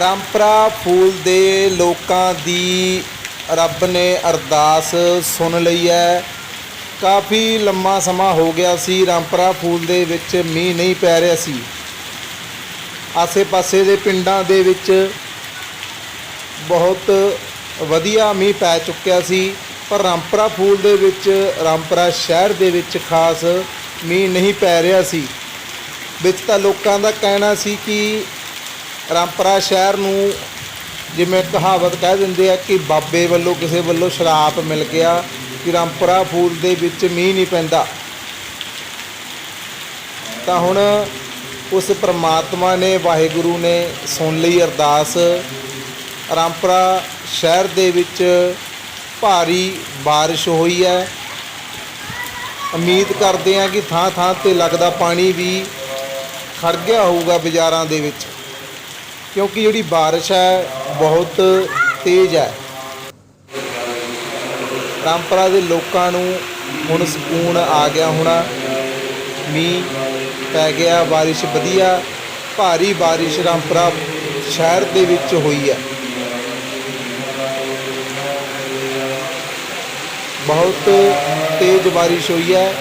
ਰਾਮਪਰਾ ਫੂਲ ਦੇ ਲੋਕਾਂ ਦੀ ਰੱਬ ਨੇ ਅਰਦਾਸ ਸੁਣ ਲਈ ਹੈ। ਕਾਫੀ ਲੰਮਾ ਸਮਾਂ ਹੋ ਗਿਆ ਸੀ, ਰਾਮਪਰਾ ਫੂਲ ਦੇ ਵਿੱਚ ਮੀਂਹ ਨਹੀਂ ਪੈ ਰਿਹਾ ਸੀ। ਆਸੇ-ਪਾਸੇ ਦੇ ਪਿੰਡਾਂ ਦੇ ਵਿੱਚ ਬਹੁਤ ਵਧੀਆ ਮੀਂਹ ਪੈ ਚੁੱਕਿਆ ਸੀ, ਪਰ ਰਾਮਪਰਾ ਫੂਲ ਦੇ ਵਿੱਚ, ਰਾਮਪਰਾ ਸ਼ਹਿਰ ਦੇ ਵਿੱਚ ਖਾਸ ਮੀਂਹ ਨਹੀਂ ਪੈ ਰਿਹਾ ਸੀ। ਵਿੱਚ ਤਾਂ ਲੋਕਾਂ ਦਾ ਕਹਿਣਾ ਸੀ ਕਿ ਰਾਮਪਰਾ ਸ਼ਹਿਰ ਨੂੰ ਜਿਵੇਂ ਕਹਾਵਤ ਕਹਿ ਦਿੰਦੇ ਆ ਕਿ ਬਾਬੇ ਵੱਲੋਂ ਕਿਸੇ ਵੱਲੋਂ ਸ਼ਰਾਪ ਮਿਲ ਗਿਆ ਕਿ ਰਾਮਪਰਾ ਫੂਲ ਦੇ ਵਿੱਚ ਮੀਂਹ ਨਹੀਂ ਪੈਂਦਾ। ਤਾਂ ਹੁਣ ਉਸ ਪ੍ਰਮਾਤਮਾ ਨੇ, ਵਾਹਿਗੁਰੂ ਨੇ ਸੁਣ ਲਈ ਅਰਦਾਸ। ਰਾਮਪੁਰਾ ਸ਼ਹਿਰ ਦੇ ਵਿੱਚ ਭਾਰੀ ਬਾਰਿਸ਼ ਹੋਈ ਹੈ। ਉਮੀਦ ਕਰਦੇ ਹਾਂ ਕਿ ਥਾਂ ਥਾਂ ਤੇ ਲੱਗਦਾ ਪਾਣੀ ਵੀ ਖੜ ਗਿਆ ਹੋਊਗਾ ਬਾਜ਼ਾਰਾਂ ਦੇ ਵਿੱਚ। ਕਿਉਂਕਿ ਜਿਹੜੀ ਬਾਰਿਸ਼ ਹੈ, ਬਹੁਤ ਤੇਜ਼ ਹੈ। ਰਾਮਪੁਰਾ ਦੇ ਲੋਕਾਂ ਨੂੰ ਹੁਣ ਸਕੂਨ ਆ ਗਿਆ ਹੋਣਾ। ਮੀਂਹ ਪੈ ਗਿਆ, ਬਾਰਿਸ਼ ਵਧੀਆ, ਭਾਰੀ ਬਾਰਿਸ਼ ਰਾਮਪੁਰਾ ਸ਼ਹਿਰ ਦੇ ਵਿੱਚ ਹੋਈ ਹੈ। ਬਹੁਤ ਤੇਜ਼ ਬਾਰਿਸ਼ ਹੋਈ ਹੈ।